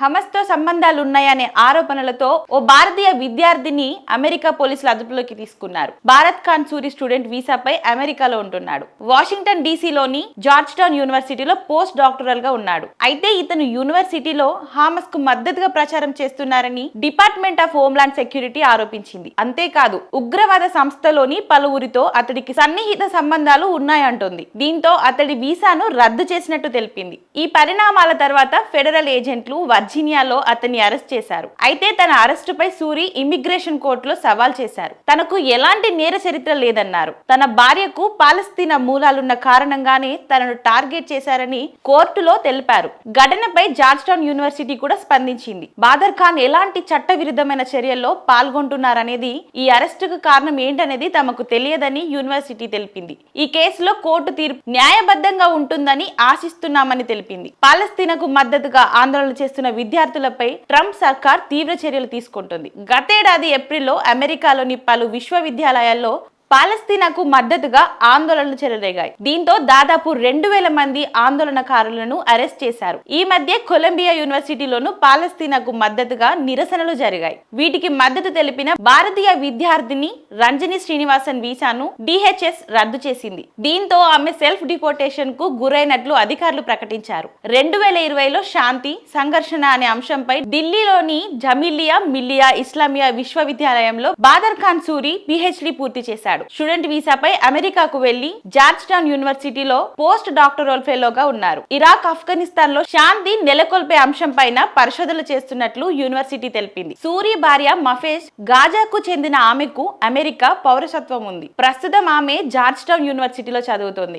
హమస్తో సంబంధాలు ఉన్నాయనే ఆరోపణలతో ఓ భారతీయ విద్యార్థిని అమెరికా పోలీసులు అదుపులోకి తీసుకున్నారు. భారత్ ఖాన్ సూరి స్టూడెంట్ వీసాపై అమెరికాలో ఉంటున్నాడు. వాషింగ్టన్ డీసీలోని జార్జ్ టౌన్ యూనివర్సిటీలో పోస్ట్ డాక్టరల్గా ఉన్నాడు. అయితే ఇతను యూనివర్సిటీలో హామస్కు మద్దతుగా ప్రచారం చేస్తున్నారని డిపార్ట్మెంట్ ఆఫ్ హోమ్లాండ్ సెక్యూరిటీ ఆరోపించింది. అంతేకాదు ఉగ్రవాద సంస్థలోని పలువురితో అతడికి సన్నిహిత సంబంధాలు ఉన్నాయంటోంది. దీంతో అతడి వీసాను రద్దు చేసినట్టు తెలిపింది. ఈ పరిణామాల తర్వాత ఫెడరల్ ఏజెంట్లు వర్జీనియాలో అతన్ని అరెస్ట్ చేశారు. అయితే తన అరెస్టుపై సూరి ఇమిగ్రేషన్ కోర్టులో సవాల్ చేశారు. తనకు ఎలాంటి నేర చరిత్ర లేదన్నారు. తన భార్యకు పాలస్తీనా మూలాలున్న కారణంగానే తనను టార్గెట్ చేశారని కోర్టులో తెలిపారు. ఘటనపై జార్జ్ టౌన్ యూనివర్సిటీ కూడా స్పందించింది. బాదర్ ఖాన్ ఎలాంటి చట్టవిరుద్ధమైన చర్యల్లో పాల్గొంటున్నారనేది ఈ అరెస్టుకు కారణం ఏంటనేది తమకు తెలియదని యూనివర్సిటీ తెలిపింది. ఈ కేసులో కోర్టు తీర్పు న్యాయబద్ధంగా ఉంటుందని ఆశిస్తున్నామని తెలిపింది. పాలస్తీనాకు మద్దతుగా ఆందోళన చేస్తున్న విద్యార్థులపై ట్రంప్ సర్కార్ తీవ్ర చర్యలు తీసుకుంటుంది. గతేడాది ఏప్రిల్లో అమెరికాలోని పలు విశ్వవిద్యాలయాల్లో పాలస్తీనాకు మద్దతుగా ఆందోళనలు చెలరేగాయి. దీంతో దాదాపు రెండు వేల మంది ఆందోళనకారులను అరెస్ట్ చేశారు. ఈ మధ్య కొలంబియా యూనివర్సిటీలోను పాలస్తీనాకు మద్దతుగా నిరసనలు జరిగాయి. వీటికి మద్దతు తెలిపిన భారతీయ విద్యార్థిని రంజని శ్రీనివాసన్ వీసాను డిహెచ్ఎస్ రద్దు చేసింది. దీంతో ఆమె సెల్ఫ్ డిపోర్టేషన్కు గురైనట్లు అధికారులు ప్రకటించారు. రెండు వేల ఇరవైలో శాంతి సంఘర్షణ అనే అంశంపై ఢిల్లీలోని జమిలియా మిల్లియా ఇస్లామియా విశ్వవిద్యాలయంలో బాదర్ ఖాన్ సూరి పిహెచ్డి పూర్తి చేశారు చేశాడు. స్టూడెంట్ వీసాపై అమెరికాకు వెళ్ళి జార్జ్ టౌన్ యూనివర్సిటీలో పోస్ట్ డాక్టరల్ ఫెలోగా ఉన్నారు. ఇరాక్ ఆఫ్ఘనిస్తాన్లో శాంతి నెలకొల్పే అంశం పైన పరిశోధనలు చేస్తున్నట్లు యూనివర్సిటీ తెలిపింది. సూరి భార్య మఫేజ్ గాజాకు చెందిన ఆమెకు అమెరికా పౌరసత్వం ఉంది. ప్రస్తుతం ఆమె జార్జ్ టౌన్ యూనివర్సిటీలో చదువుతోంది.